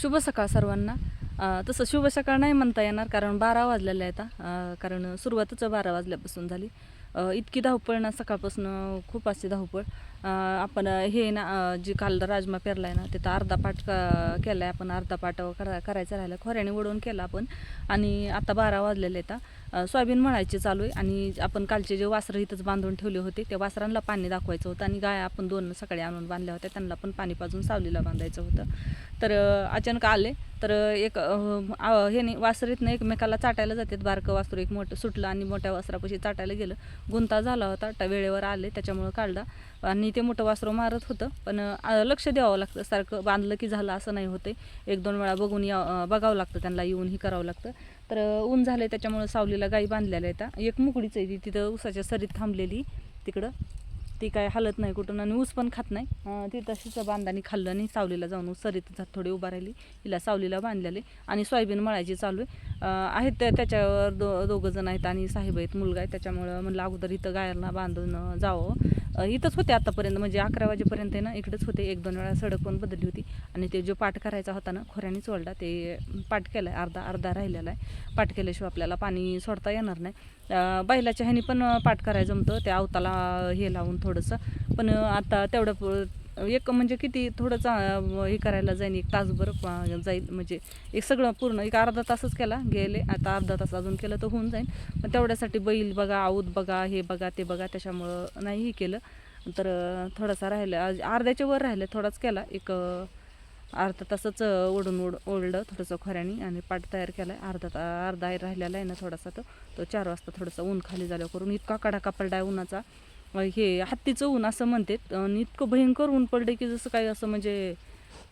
शुभ सकाळ सर्वांना. तसं शुभ सकाळ नाही म्हणता येणार कारण बारा वाजलेल्या आहेत कारण सुरुवातच बारा वाजल्यापासून झाली. इतकी धावपळ ना सकाळपासून खूप असते धावपळ. आपण हे ना जी काल राजमा पेरला आहे ना तिथं अर्धा पाठ केला आहे आपण अर्धा पाठ करा करायचा राहिला. खोऱ्याने वडवून केला आपण. आणि आता बारा वाजलेले आहेत सोयाबीन म्हणायचे चालू आहे. आणि आपण कालचे जे वासरं इथंच बांधून ठेवले होते त्या वासरांना पाणी दाखवायचं होतं. आणि गाय आपण दोन सकाळी आणून बांधल्या होत्या. त्यांना पण पाणी पाजून सावलीला बांधायचं होतं. तर अचानक आले. तर एक हे नाही वासरीतनं एकमेकाला चाटायला जातात. बारकं वासरू एक मोठं सुटलं आणि मोठ्या वासरापाशी चाटायला गेलं. गुंता झाला होता वेळेवर आले. त्याच्यामुळं काढला. आणि ते मोठं वासरू मारत होतं. पण लक्ष द्यावं लागतं. सारखं बांधलं की झालं असं नाही होते. एक दोन वेळा बघून या बघावं लागतं त्यांना येऊन ही करावं लागतं. तर ऊन झालं त्याच्यामुळं सावलीला गाई बांधलेल्या आहेत. एक मुकडीच आहे ती. तिथं उसाच्या सरीत थांबलेली तिकडं. ती काय हालत नाही कुठून आणि ऊस पण खात नाही. ती तशीच बांधानी खाल्लं आणि सावलीला जाऊन ऊस सरीत थोडी उभा राहिली. हिला सावलीला बांधलेली आणि सोयाबीन मळायची चालू आहे. आहेत त्या- त्याच्यावर दो दोघं जण आहेत आणि साहेब आहेत मुलगा आहे. त्याच्यामुळं म्हणलं अगोदर इथं गायांना बांधून जावं. इथंच होते आतापर्यंत. म्हणजे अकरा वाजेपर्यंत आहे ना इकडेच होते. एक दोन वेळा सडक पण बदलली होती. आणि ते जो पाठ करायचा होता ना खोऱ्यानेच वळला ते पाठ केला आहे अर्धा अर्धा राहिलेला आहे. पाठ केल्याशिवाय आपल्याला पाणी सोडता येणार नाही. बैलाच्या ह्यानी पण पाठ करायला जमतं. त्या अवताला हे लावून थोडंसं. पण आता तेवढं एक म्हणजे किती थोडं हे करायला जाईन एक तासभर जाईल म्हणजे एक सगळं पूर्ण एक अर्धा तासच केला गेले. आता अर्धा तास अजून केलं तर होऊन जाईल पण तेवढ्यासाठी बैल बघा आऊत बघा हे बघा ते बघा त्याच्यामुळं नाही हे केलं. तर थोडासा राहिलं अर्ध्याच्या वर राहिलं थोडाच केला. एक अर्धा तासच ओढून ओढ ओढलं थोडंसं खोऱ्याने आणि पाट तयार केला आहे अर्धा ता अर्धा आहे राहिलेला आहे ना थोडासा तो. तो चार वाजता थोडंसं ऊन खाली झाल्यावर करून इतका कडाका पडला आहे उन्हाचा. हे हत्तीचं ऊन असं म्हणते आणि इतकं भयंकर ऊन पडलं की जसं काही असं म्हणजे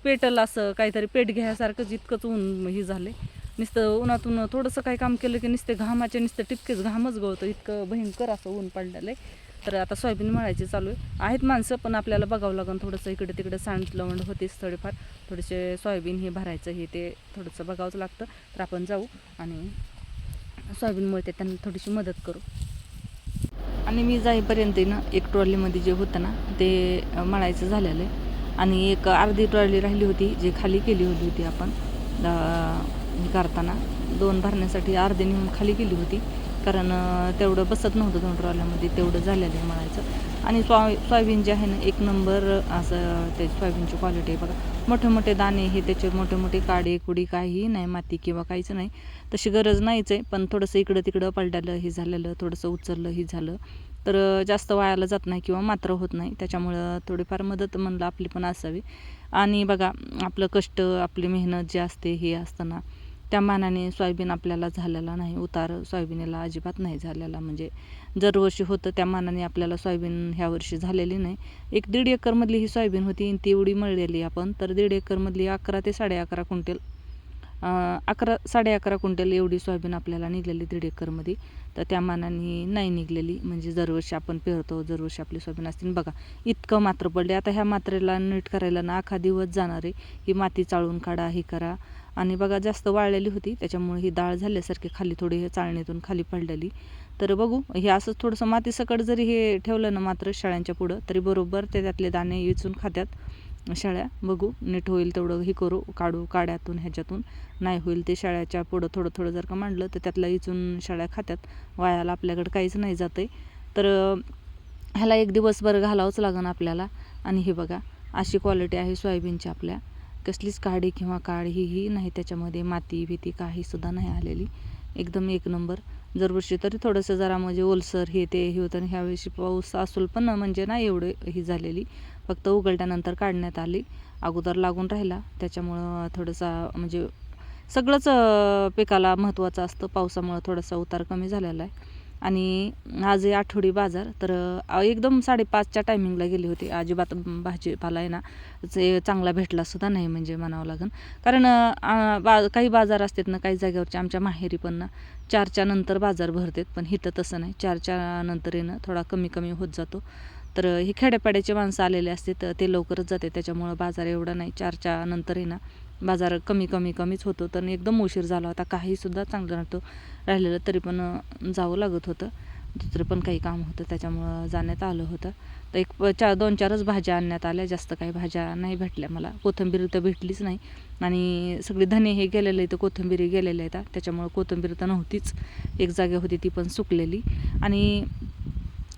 पेटल असं काहीतरी पेट घ्यायसारखंच इतकंच ऊन हे झाले नुसतं उन्हातून थोडंसं काही काम केलं की नुसते घामाचे नुसते टिपकेच घामच गळतं. इतकं भयंकर असं ऊन पडलेलं आहे. तर आता सोयाबीन मळायची चालू आहे. आहेत माणसं पण आपल्याला बघावं लागेल थोडंसं इकडे तिकडे सांड लवंड होतेच थोडेफार. थोडेसे सोयाबीन हे भरायचं हे ते थोडंसं बघावंच लागतं. तर आपण जाऊ आणि सोयाबीन मळते त्यांना थोडीशी मदत करू. आणि मी जाईपर्यंत ना एक ट्रॉलीमध्ये जे होतं ना ते मळायचं झालेलं आहे. आणि एक अर्धी ट्रॉली राहिली होती जी खाली केली होती होती आपण हे करताना दोन भरण्यासाठी अर्धी नेऊन खाली केली होती. कारण तेवढं बसत नव्हतं दोन ट्रॉल्यामध्ये तेवढं झालेलं आहे म्हणायचं. आणि सॉ सोयाबीन जे आहे ना एक नंबर असं ते सोयाबीनची क्वालिटी आहे बघा. मोठे मोठे दाणे हे त्याचे मोठे मोठे काडे कुडी काहीही नाही माती किंवा काहीच नाही. तशी गरज नाहीच आहे पण थोडंसं इकडं तिकडं पलटालं हे झालेलं थोडंसं उचललं हे झालं. तर जास्त वायाला जात नाही किंवा मात्र होत नाही. त्याच्यामुळं थोडीफार मदत म्हणलं आपली पण असावी. आणि बघा आपलं कष्ट आपली मेहनत जे असते हे असताना त्या मानाने सोयाबीन आपल्याला झालेला नाही. उतार सोयाबीनला अजिबात नाही झालेला. म्हणजे दरवर्षी होतं त्या मानाने आपल्याला सोयाबीन ह्या वर्षी झालेली नाही. एक दीड एकरमधली ही सोयाबीन होती आणि ती एवढी मळलेली आपण. तर दीड एकरमधली अकरा ते साडे अकरा क्विंटल अकरा साडे अकरा क्विंटल एवढी सोयाबीन आपल्याला निघलेली दीड एकरमध्ये तर त्या मानाने नाही निघलेली. म्हणजे दरवर्षी आपण पेरतो दरवर्षी आपली सोयाबीन असतील बघा इतकं मात्र पडले. आता ह्या मात्रेला नीट करायला ना अखा दिवस जाणार आहे. ही माती चाळून काढा हे करा. आणि बघा जास्त वाळलेली होती. त्याच्यामुळे ही डाळ झाल्यासारखी खाली थोडी चाळणीतून खाली पडलेली. तर बघू हे असंच थोडंसं मातीसकट जरी हे ठेवलं ना मात्र शाळ्यांच्या पुढं तरी बरोबर ते त्यातले दाणे विचून खात्यात. शाळ्या बघू नीट होईल तेवढं हे करू काढू काड्यातून ह्याच्यातून. नाही होईल ते शाळ्याच्या पुढं थोडं थोडं जर का मांडलं तर त्यातला इचून शाळ्या खात्यात. वायाला आपल्याकडे काहीच नाही जात आहे तर ह्याला एक दिवसभर घालावंच लागेल आपल्याला. आणि हे बघा अशी क्वालिटी आहे सोयाबीनची आपल्या. कसलीच काडी किंवा काळी ही नाही त्याच्यामध्ये. माती भीती काहीसुद्धा नाही आलेली. एकदम एक नंबर. दरवर्षी तरी थोडंसं जरा म्हणजे ओलसर हे ते हे होतं आणि ह्यावेळी पाऊस असूल पण म्हणजे नाही एवढे ही झालेली. फक्त उघडल्यानंतर काढण्यात आली. अगोदर लागून राहिला. त्याच्यामुळं थोडंसा म्हणजे सगळंच पिकाला महत्त्वाचं असतं. पावसामुळं थोडासा उतार कमी झालेला आहे. आणि आज आठवडी बाजार तर एकदम साडेपाचच्या टायमिंगला गेली होती. अजिबात भाजीपाला आहे ना जे चांगला भेटला सुद्धा नाही म्हणजे म्हणावं लागेल. कारण बा काही बाजार असतात ना काही जागेवरचे आमच्या माहेरी पण ना चारच्या नंतर बाजार भरतात पण इथं तसं नाही. चारच्या नंतर येणं थोडा कमी कमी होत जातो. तर हे खेड्यापाड्याचे माणसं आलेले असते तर ते लवकरच जाते त्याच्यामुळं बाजार एवढा नाही. चारच्या नंतर आहे ना बाजार कमी कमी कमीच होतो. तर एकदम उशीर झाला होता. काहीसुद्धा चांगलं नव्हतं राहिलेलं तरी पण जावं लागत होतं. दुसरं पण काही काम होतं त्याच्यामुळं जाण्यात आलं होतं. तर एक प- चार दोन चारच भाज्या आणण्यात आल्या. जास्त काही भाज्या नाही भेटल्या मला. कोथिंबीर तर भेटलीच नाही. आणि सगळे धने हे गेलेले तर कोथिंबीर गेलेले आहेत. त्याच्यामुळं कोथिंबीर तर नव्हतीच. एक जागा होती ती पण सुकलेली. आणि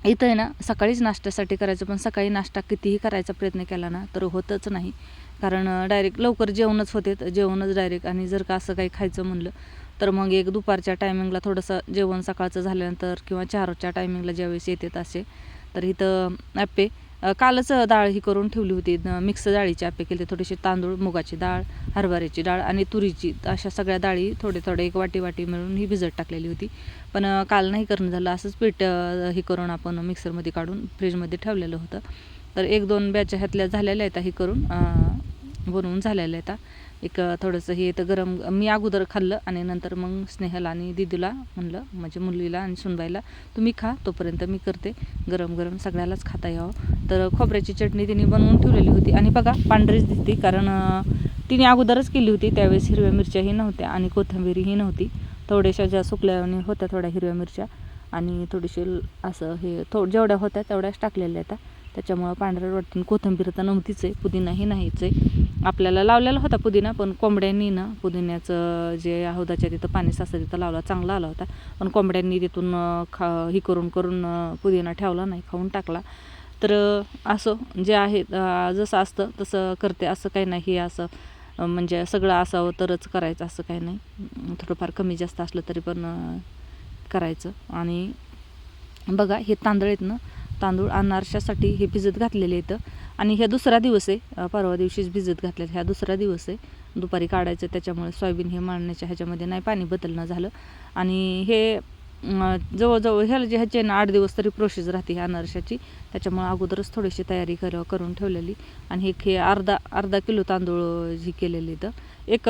इथं आहे ना सकाळीच नाश्त्यासाठी करायचं पण सकाळी नाश्ता कितीही करायचा प्रयत्न केला ना तर होतच नाही. कारण डायरेक्ट लवकर जेवणच होते जेवणच डायरेक्ट आणि जर का असं काही खायचं म्हणलं तर मग एक दुपारच्या टायमिंगला थोडंसं जेवण सकाळचं झाल्यानंतर किंवा चारच्या टायमिंगला ज्यावेळेस येतात असे तर इथं ॲप्पे कालच डाळ ही करून ठेवली होती. मिक्स डाळीची ॲप्पे केले थोडीशी तांदूळ मुगाची डाळ हरभऱ्याची डाळ आणि तुरीची अशा सगळ्या डाळी थोडे थोडे एक वाटी वाटी मिळून ही भिजत टाकलेली होती. पण काल नाही करणं झालं असंच पीठ हे करून आपण मिक्सरमध्ये काढून फ्रीजमध्ये ठेवलेलं होतं. तर एक दोन बॅच ह्यातल्या झालेल्या आहेत ही करून बनवून झालेल्या आहेत एक थोडंसं हे तर गरम मी अगोदर खाल्लं आणि नंतर मग स्नेहल आणि दिदूला म्हणलं म्हणजे मुलीला आणि सुनबाईला तुम्ही खा तोपर्यंत मी करते. गरम गरम सगळ्यालाच खाता यावं. तर खोबऱ्याची चटणी तिने बनवून ठेवलेली होती. आणि बघा पांढरीच दिसते कारण तिने अगोदरच केली होती. त्यावेळेस हिरव्या मिरच्याही नव्हत्या आणि कोथिंबीरही नव्हती. थोड्याशा ज्या सुकल्या होत्या थोड्या हिरव्या मिरच्या आणि थोडीशी असं हे थो जेवढ्या होत्या तेवढ्याच टाकलेल्या आहेत त्याच्यामुळं पांढऱ्या वाटून कोथिंबीर तर नव्हतीच आहे पुदिनाही नाहीच आहे. आपल्याला लावलेला होता पुदिना पण कोंबड्यांनी ना पुदिन्याचं जे हौदाच्या तिथं पाणी साचतं तिथं लावला चांगला आला होता. पण कोंबड्यांनी तिथून खा ही करून करून पुदिना ठेवला नाही खाऊन टाकला. तर असं जे आहे जसं असतं तसं करते असं काही नाही हे असं म्हणजे सगळं असावं तरच करायचं असं काही नाही. थोडंफार कमी जास्त असलं तरी पण करायचं. आणि बघा हे तांदळ आहेत ना तांदूळ अनारशासाठी हे भिजत घातलेले आहेत. आणि ह्या दुसरा दिवस आहे परवा दिवशीच भिजत घातलेलं ह्या दुसरा दिवस आहे दुपारी काढायचं त्याच्यामुळे सोयाबीन हे मांडण्याच्या ह्याच्यामध्ये नाही पाणी बदलणं झालं. आणि हे जवळजवळ ह्याला जे ह्याचे ना आठ दिवस तरी प्रोसेस राहते ह्या अनारशाची. त्याच्यामुळे अगोदरच थोडीशी तयारी कर करून ठेवलेली. आणि हे खे अर्धा अर्धा किलो तांदूळ ही केलेली तर एक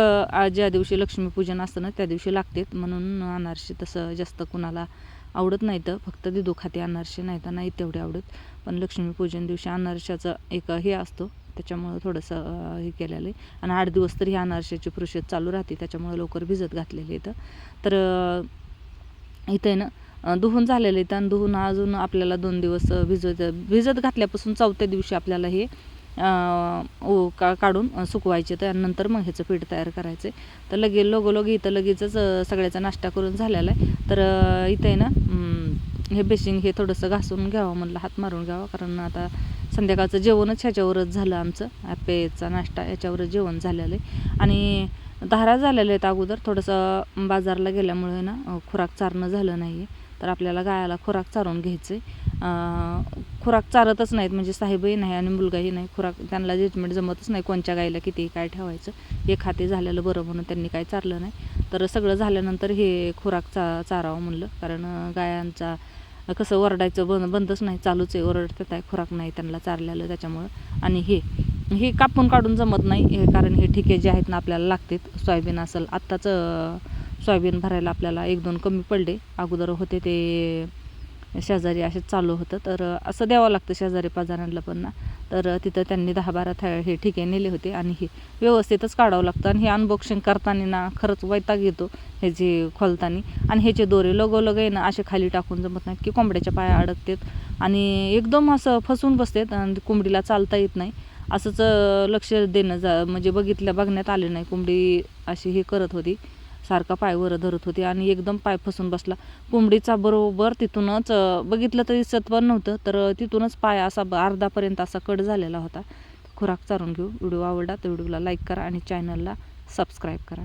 ज्या दिवशी लक्ष्मीपूजन असतं ना त्या दिवशी लागतेत. म्हणून अनारशी तसं जास्त कुणाला आवडत नाही तर फक्त ते खाते अनारसे नाही तर नाही तेवढे आवडत. पण लक्ष्मीपूजन दिवशी अनारशाचा एक हे असतो. त्याच्यामुळं थोडंसं हे केलेलं आहे. आणि आठ दिवस तरी ह्या अनारशाची प्रोसेस चालू राहते. त्याच्यामुळं लवकर भिजत घातलेली इथं तर. इथं आहे ना दुहून झालेलं आहे. आणि दुहून अजून आपल्याला दोन दिवस भिजत भिजत घातल्यापासून चौथ्या दिवशी आपल्याला हे उ का काढून सुकवायचे. तर नंतर मग ह्याचं पीठ तयार करायचं. आहे तर लगे लोगोलोगी इथं लगेचच सगळ्याचा नाश्ता करून झालेला आहे. तर इथे इथं आहे ना हे बेसिंग हे थोडंसं घासून घ्यावं म्हणलं हात मारून घ्यावा. कारण आता संध्याकाळचं जेवणच ह्याच्यावरच झालं आमचं. ॲपेचा नाश्ता याच्यावरच जेवण झालेलं आहे. आणि धारा झालेल्या आहेत अगोदर. थोडंसं बाजारला गेल्यामुळे ना खुराक चारणं झालं नाही आहे तर आपल्याला गायाला खुराक चारून घ्यायचं आहे खुराक चारतच नाहीत. म्हणजे साहेबही नाही आणि मुलगाही नाही. खुराक त्यांना जजमेंट जमतच नाही कोणत्या गाईला किती काय ठेवायचं. हे खाते झालेलं बरं म्हणून त्यांनी काय चारलं नाही. तर सगळं झाल्यानंतर हे खुराक चा चारावं म्हणलं. कारण गायांचा कसं ओरडायचं बंद बंदच नाही. चालूच आहे. ओरडतात आहे. खुराक नाही त्यांना चारलेलं त्याच्यामुळं. आणि हे हे कापून काढून जमत नाही. हे कारण हे ठिके जे आहेत ना आपल्याला लागतात. सोयाबीन असेल. आत्ताच सोयाबीन भरायला आपल्याला एक दोन कमी पडले. अगोदर होते ते शेजारी असे चालू होतं. तर असं द्यावं लागतं शेजारी पाजाऱ्यांना पण ना. तर तिथं त्यांनी दहा बारा था हे ठिके नेले होते आणि हे व्यवस्थितच काढावं लागतं. आणि हे अनबॉक्सिंग करताना ना खरंच वैताग येतो हे जे खोलताना. आणि ह्याचे दोरे लगोलग आहे ना असे खाली टाकून जमत नाहीत की कोंबड्याच्या पाया अडकतात. आणि एकदम असं फसून बसतात आणि कोंबडीला चालता येत नाही. असंच लक्ष देणं जा म्हणजे बघितल्या बघण्यात आले नाही. कोंबडी अशी हे करत होती. सारखा पाय वर धरत होती आणि एकदम पाय फसून बसला. कोंबडीचा बरोबर तिथूनच बघितलं तरी सत्वन नव्हतं तर तिथूनच पाय असा ब- अर्धापर्यंत असा कट झालेला होता. खुराक चारून घेऊ. व्हिडिओ आवडला तर व्हिडिओला लाईक करा आणि चॅनलला सबस्क्राईब करा.